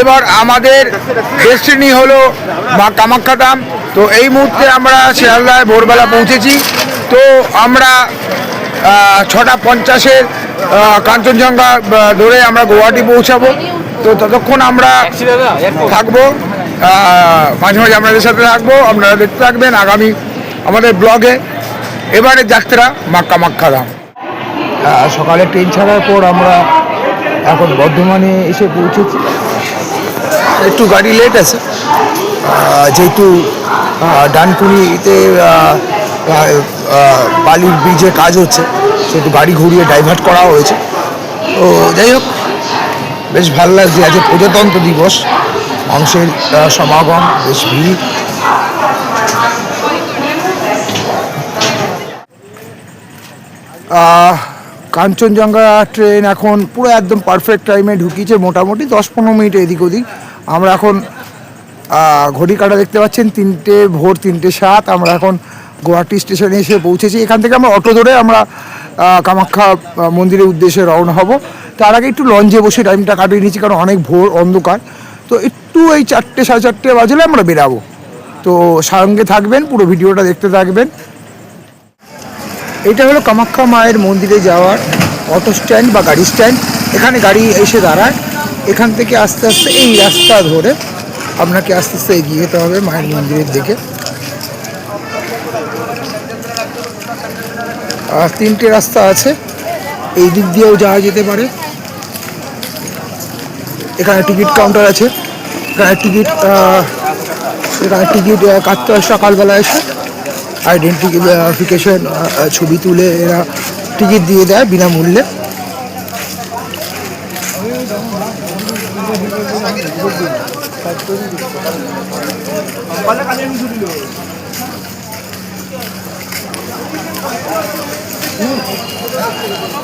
এবার আমাদের ডেস্টিনি হলো মা কামাখ্যা ধাম। তো এই মুহূর্তে আমরা শিয়ালদায় ভোরবেলা পৌঁছেছি। তো আমরা ছটা পঞ্চাশের কাঞ্চনজঙ্ঘা ধরে আমরা গুয়াহাটি পৌঁছাবো। তো ততক্ষণ আমরা থাকব। মাঝে মাঝে আপনাদের সাথে থাকব। আপনারা দেখতে থাকবেন আগামী আমাদের ব্লগে। এবারে যাত্রা মা কামাখ্যা ধাম। সকালে ট্রেন ছাড়ার পর আমরা এখন বর্ধমানে এসে পৌঁছেছি। একটু গাড়ি লেট আছে। যেহেতু ডানকুনিতে বালির ব্রিজে কাজ হচ্ছে, সেহেতু গাড়ি ঘুরিয়ে ডাইভার্ট করা হয়েছে। তো যাই হোক, বেশ ভালো লাগছে। আজকে প্রজাতন্ত্র দিবস, মানুষের সমাগম, বেশ ভিড়। কাঞ্চনজঙ্ঘা ট্রেন এখন পুরো একদম পারফেক্ট টাইমে ঢুকিয়েছে, মোটামুটি দশ পনেরো মিনিট এদিক ওদিক আমরা এখন ঘড়ি কাটা দেখতে পাচ্ছেন, তিনটে, ভোর তিনটে সাত, আমরা এখন গুয়াহাটি স্টেশনে এসে পৌঁছেছি। এখান থেকে আমরা অটো ধরে আমরা কামাখ্যা মন্দিরের উদ্দেশ্যে রওনা হব। তার আগে একটু লঞ্চে বসে টাইমটা কাটিয়ে নিয়েছি কারণ অনেক ভোর অন্ধকার। তো একটু এই চারটে, সাড়ে চারটে বাজলে আমরা বেরাবো। তো সঙ্গে থাকবেন, পুরো ভিডিওটা দেখতে থাকবেন। এটা হলো কামাখ্যা মায়ের মন্দিরে যাওয়ার অটো স্ট্যান্ড বা গাড়ি স্ট্যান্ড। এখানে গাড়ি এসে দাঁড়ায়। এখান থেকে আস্তে আস্তে এই রাস্তা ধরে আপনাকে আস্তে আস্তে এগিয়ে যেতে হবে মায়ের মন্দিরের দিকে। আর তিনটে রাস্তা আছে, এই দিক দিয়েও যাওয়া যেতে পারে। এখানে টিকিট কাউন্টার আছে, এখানে টিকিট এখানে টিকিট কাটতে হয় সকালবেলা এসে আইডেন্টিফিকেশন ছবি তুলে এরা টিকিট দিয়ে দেয় বিনামূল্যে।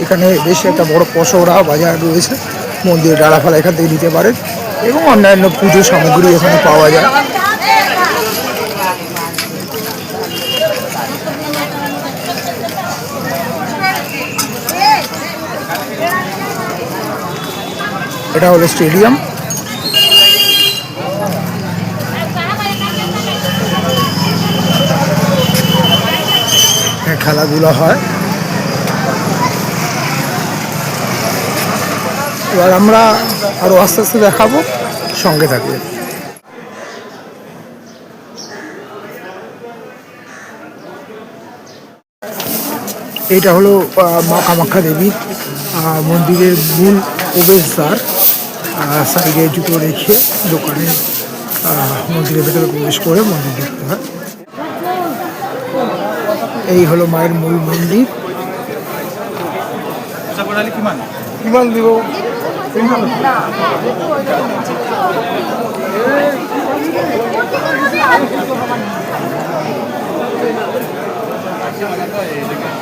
এখানে বেশ একটা বড় পশরা বাজার রয়েছে। মন্দিরের ডালাফালা এখান থেকে নিতে পারেন। এবং অন্যান্য পুজো সামগ্রী এখানে পাওয়া যায়। এটা হলো স্টেডিয়াম। খেলাধুলা হয়। এবার আমরা আরও আস্তে আস্তে দেখাবো, সঙ্গে থাকবে। এটা হলো মা কামাখ্যা দেবী মন্দিরের মূল প্রবেশদ্বার সাইডে জুতো রেখে দোকানে মন্দিরের ভেতরে প্রবেশ করে মন্দির দেখতে হয়। এই হলো মায়ের মূল মন্দির। কিমান দিব? Thank you.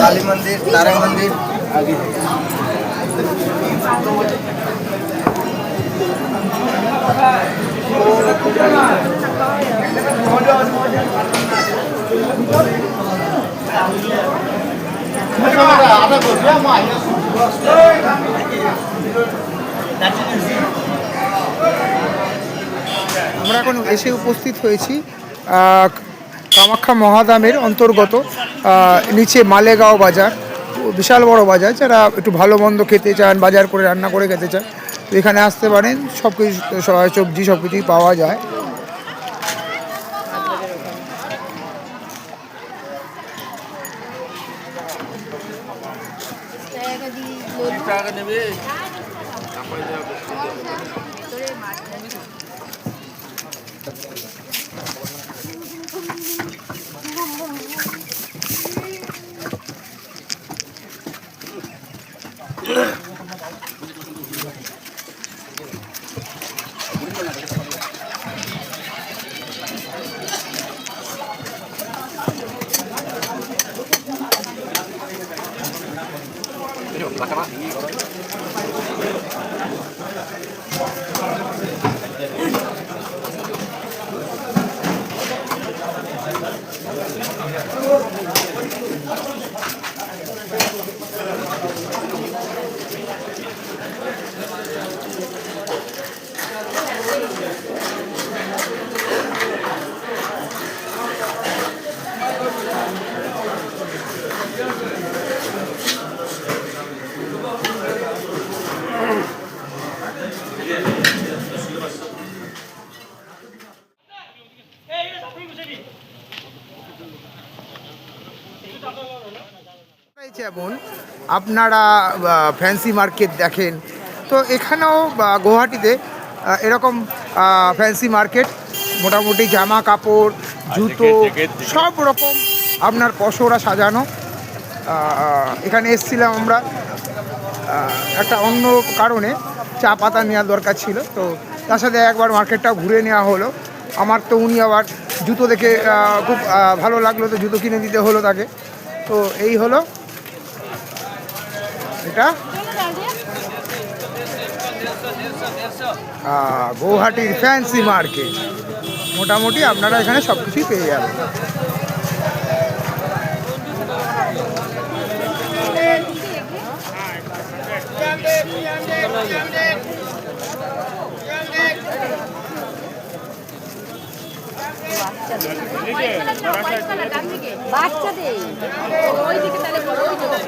কালী মন্দির তারা মন্দির। আগে আমরা এখন এসে উপস্থিত হয়েছি কামাখ্যা মহাদামের অন্তর্গত নিচে মালেগাঁও বাজার, বিশাল বড় বাজার, যারা একটু ভালো মন্দ খেতে চান, বাজার করে রান্না করে খেতে চান এখানে আসতে পারেন সব কিছু সবজি সব কিছুই পাওয়া যায়। যেমন আপনারা ফ্যান্সি মার্কেট দেখেন। তো এখানেও গুয়াহাটিতে এরকম ফ্যান্সি মার্কেট মোটামুটি জামা কাপড় জুতো সব রকম আপনার পশরা সাজানো। এখানে এসছিলাম আমরা একটা অন্য কারণে চা পাতা নেওয়ার দরকার ছিল। তো তার সাথে একবার মার্কেটটা ঘুরে নেওয়া হলো। আমার তো উনি আবার জুতো দেখে খুব ভালো লাগল তো জুতো কিনে দিতে হলো তাকে। তো এই হলো। এটা? গৌহাটির ফ্যান্সি মার্কেট। মোটামুটি আপনারা এখানে সব কিছুই পেয়ে যাবেন। বাচ্চাদের। ওই দিকে তাহলে করো ওই দিকে